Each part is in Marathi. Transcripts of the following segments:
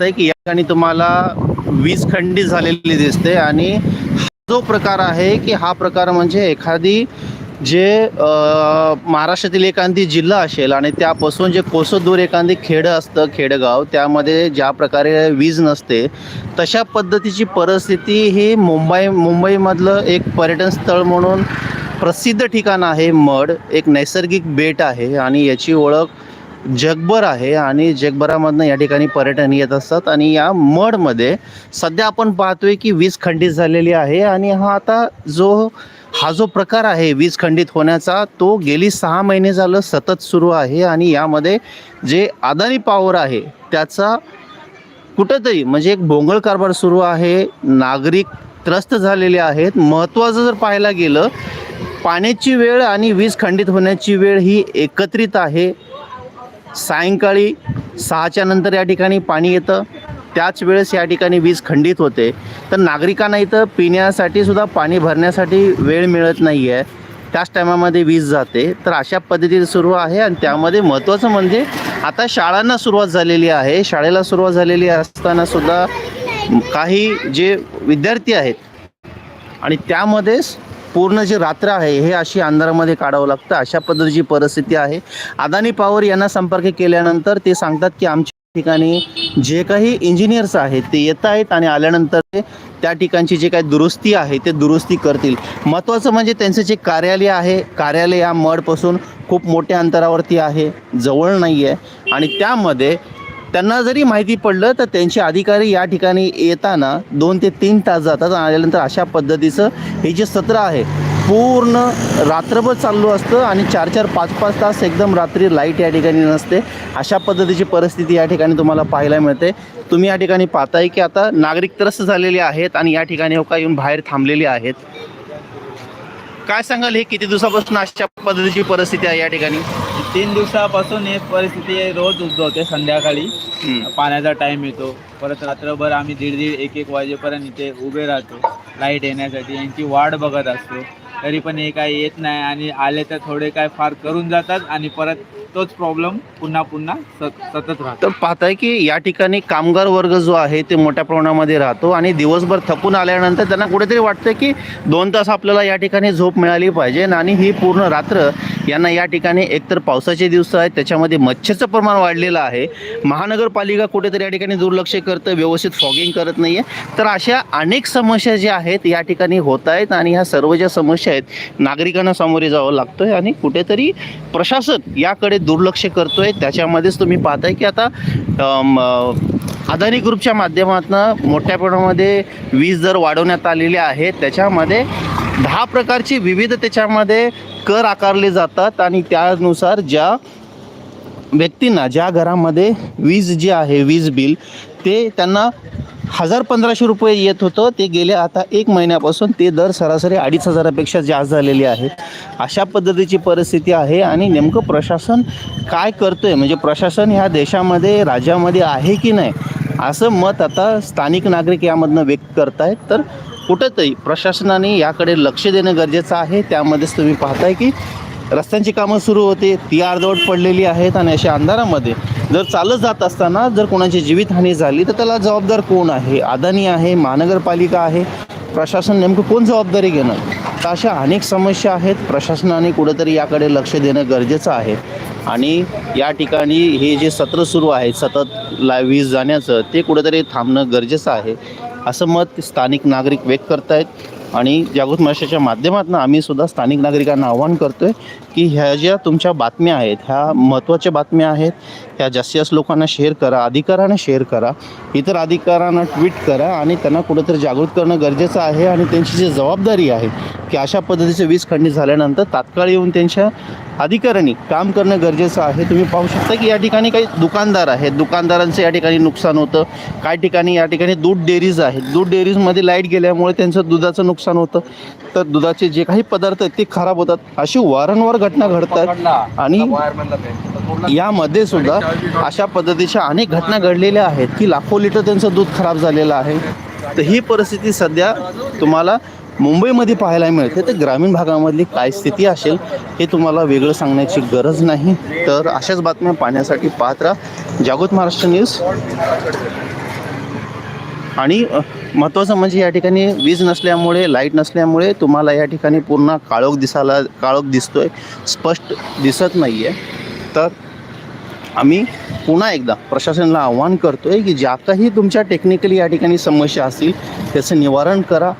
आहे की या ठिकाणी तुम्हाला वीज खंडित झालेली दिसते आणि हा जो प्रकार आहे की हा प्रकार म्हणजे एखादी जे महाराष्ट्रातील एखादी जिल्हा असेल आणि त्यापासून जे कोसो दूर एखादी खेडं असतं खेडगाव त्यामध्ये ज्या प्रकारे वीज नसते तशा पद्धतीची परिस्थिती ही मुंबई मुंबईमधलं एक पर्यटन स्थळ म्हणून प्रसिद्ध ठिकाण आहे मड. एक नैसर्गिक बेट आहे आणि याची ओळख जगभर आहे आणि जगभरामधनं या ठिकाणी पर्यटन येत असतात. आणि या मडमध्ये सध्या आपण पाहतोय की वीज खंडित झालेली आहे आणि हा आता जो हा जो प्रकार आहे वीज खंडित होण्याचा तो गेली सहा महिने झालं सतत सुरू आहे आणि यामध्ये जे अदानी पॉवर आहे त्याचा कुठंतरी म्हणजे एक भोंगळ कारभार सुरू आहे नागरिक त्रस्त झालेले आहेत. महत्त्वाचं जर पाहायला गेलं पाण्याची वेळ आणि वीज खंडित होण्याची वेळ ही एकत्रित आहे. सायंकाळी सहाच्या नंतर या ठिकाणी पाणी येतं. त्याच वेळेस या ठिकाणी वीज खंडित होते. तर नागरिकांना इथं पिण्यासाठी सुद्धा पाणी भरण्यासाठी वेळ मिळत नाही आहे त्याच टायमामध्ये वीज जाते. तर अशा पद्धतीने सुरू आहे आणि त्यामध्ये महत्त्वाचं म्हणजे आता शाळांना सुरुवात झालेली आहे. शाळेला सुरुवात झालेली असताना सुद्धा काही जे विद्यार्थी आहेत आणि त्यामध्येच पूर्ण जी रात्र आहे हे अशी अंधारामध्ये काढावं लागतं. अशा पद्धतीची परिस्थिती आहे. अदानी पॉवर यांना संपर्क केल्यानंतर ते सांगतात की आमच्या ठिकाणी जे काही इंजिनियर्स आहेत ते येत आहेत आणि आल्यानंतर ते त्या ठिकाणची जे काही दुरुस्ती आहे ते दुरुस्ती करतील. महत्त्वाचं म्हणजे त्यांचं जे कार्यालय आहे कार्यालय या मडपासून खूप मोठ्या अंतरावरती आहे जवळ नाही आहे आणि त्यामध्ये त्यांना जरी माहिती पडलं तर त्यांचे अधिकारी या ठिकाणी येताना दोन ते तीन तास जातात आणि आल्यानंतर अशा पद्धतीचं हे जे सत्र आहे पूर्ण रात्रभर चालू असतं आणि चार चार पाच पाच तास एकदम रात्री लाइट या ठिकाणी नसते. अशा पद्धतीची परिस्थिती या ठिकाणी तुम्हाला पाहायला मिळते. तुम्ही या ठिकाणी पाहताय की आता नागरिक त्रस्त झालेले आहेत आणि या ठिकाणी हो का येऊन बाहेर थांबलेले आहेत. काय सांगाल हे किती दिवसापासून अशा पद्धतीची परिस्थिती आहे या ठिकाणी? तीन दिवसापासून ही परिस्थिती रोज उद्भवते संध्याकाळी. पाण्याचा टाईम येतो. परत रात्रभर आम्ही दीड दीड एक एक वाजेपर्यंत इथे उभे राहतो. लाइट येण्यासाठी. यांची वाट बघत असतो. तरी पण हे काय येत नाही आणि आले तर थोडे काय फार करून जातात आणि परत तोच प्रॉब्लेम पुन्हा पुन्हा सत सतत राहतो. तर पाहताय की या ठिकाणी कामगार वर्ग जो आहे ते मोठ्या प्रमाणामध्ये राहतो आणि दिवसभर थकून आल्यानंतर त्यांना कुठेतरी वाटतं की दोन तास आपल्याला या ठिकाणी झोप मिळाली पाहिजे आणि ही पूर्ण रात्र यांना या ठिकाणी एकतर पावसाचे दिवस आहेत त्याच्यामध्ये मच्छरचं प्रमाण वाढलेलं आहे. महानगरपालिका कुठेतरी या ठिकाणी दुर्लक्ष करतं व्यवस्थित फॉगिंग करत नाही आहे तर अशा अनेक समस्या ज्या आहेत या ठिकाणी होत आहेत आणि ह्या सर्व ज्या समस्या आहेत नागरिकांना सामोरे जावं लागतं आणि कुठेतरी प्रशासन याकडे दुर्लक्ष करतोय. त्याच्यामध्येच तुम्ही पाहताय की आता अदानी ग्रुपच्या माध्यमातून मोठ्या प्रमाणामध्ये वीज दर वाढवण्यात आलेले आहे. त्याच्यामध्ये दहा प्रकारची विविध त्याच्यामध्ये कर आकारले जातात आणि त्यानुसार ज्या व्यक्तींना ज्या घरामध्ये वीज जी आहे वीज बिल ते त्यांना हजार पंधराशे रुपये येत होतं. ते गेल्या आता एक महिन्यापासून ते दर सरासरी अडीच हजारापेक्षा जास्त झालेले आहेत. अशा पद्धतीची परिस्थिती आहे आणि नेमकं प्रशासन काय करतोय? म्हणजे प्रशासन ह्या देशामध्ये राज्यामध्ये आहे की नाही? असं मत आता स्थानिक नागरिक यामधनं व्यक्त करतायत. तर कुठंतरी प्रशासनाने याकडे लक्ष देणं गरजेचं आहे. त्यामध्येच तुम्ही पाहताय की रस्त्यांची कामं सुरू होते ती अर्धवट पडलेली आहेत आणि अशा अंधारामध्ये जर चालत जात असताना जर कोणाची जीवितहानी झाली तर त्याला जबाबदार कोण आहे? अदानी आहे महानगरपालिका आहे? प्रशासन नेमकं कोण जबाबदारी घेणार? तर अशा अनेक समस्या आहेत. प्रशासनाने कुठेतरी याकडे लक्ष देणं गरजेचं आहे. आणि या ठिकाणी हे जे सत्र सुरू आहे सतत ला वीज जाण्याचं ते कुठेतरी थांबणं गरजेचं आहे. असं मत स्थानिक नागरिक व्यक्त करत आहेत आणि जागृत महाराष्ट्राच्या माध्यमातून आम्ही सुद्धा स्थानिक नागरिकांना आवाहन करतोय की ह्या ज्या तुमच्या बातम्या आहेत ह्या महत्त्वाच्या बातम्या आहेत ह्या जास्तीत जास्त लोकांना शेअर करा अधिकाराने शेअर करा इतर अधिकाऱ्यांना ट्विट करा आणि त्यांना कुठंतरी जागृत करणं गरजेचं आहे आणि त्यांची जी जबाबदारी आहे की अशा पद्धतीचे वीज खंडित झाल्यानंतर तात्काळ येऊन त्यांच्या अधिकाऱ्यांनी काम करणं गरजेचं आहे. तुम्ही पाहू शकता की या ठिकाणी काही दुकानदार आहेत. दुकानदारांचं या ठिकाणी नुकसान होतं. काही ठिकाणी या ठिकाणी दूध डेअरीज आहेत. दूध डेअरीजमध्ये लाइट गेल्यामुळे त्यांचं दुधाचं नुकसान होतं. तर दुधाचे जे काही पदार्थ आहेत ते खराब होतात. अशी वारंवार घटना घडतात. आणि यामध्ये सुद्धा अशा पद्धतीच्या अनेक घटना घडलेल्या आहेत की लाखो लिटर त्यांचं दूध खराब झालेलं आहे. तर ही परिस्थिती सध्या तुम्हाला मुंबईमध्ये पाहायला मिळते तर ग्रामीण भागामधली काय स्थिती असेल हे तुम्हाला वेगळं सांगण्याची गरज नाही. तर अशाच बातम्या पाहण्यासाठी पाहत राहा. जागृत महाराष्ट्र न्यूज. आणि महत्त्वाचं म्हणजे या ठिकाणी वीज नसल्यामुळे लाइट नसल्यामुळे तुम्हाला या ठिकाणी पूर्ण काळोख दिसायला काळोख दिसतोय. स्पष्ट दिसत नाही आहे तर आम्ही पुन्हा एकदा प्रशासनाला आव्हान करतो आहे की ज्या काही तुमच्या टेक्निकली या ठिकाणी समस्या असतील त्याचं निवारण करा.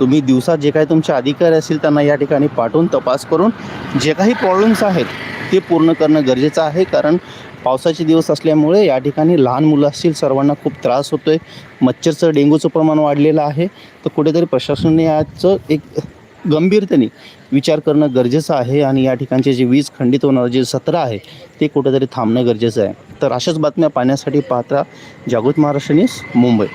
तुम्ही दिवसात जे काही तुमचे अधिकारी असतील त्यांना या ठिकाणी पाठवून तपास करून जे काही प्रॉब्लेम्स आहेत ते पूर्ण करणं गरजेचं आहे. कारण पावसाचे दिवस असल्यामुळे या ठिकाणी लहान मुलं असतील सर्वांना खूप त्रास होतो आहे मच्छरचं डेंग्यूचं प्रमाण वाढलेलं आहे. तर कुठेतरी प्रशासनाने याचं एक गंभीरतेने विचार करणं गरजेचं आहे आणि या ठिकाणचे जे वीज खंडित होणारं जे सत्र आहे ते कुठेतरी थांबणं गरजेचं आहे. तर अशाच बातम्या पाहण्यासाठी पाहता जागृत महाराष्ट्र न्यूज मुंबई.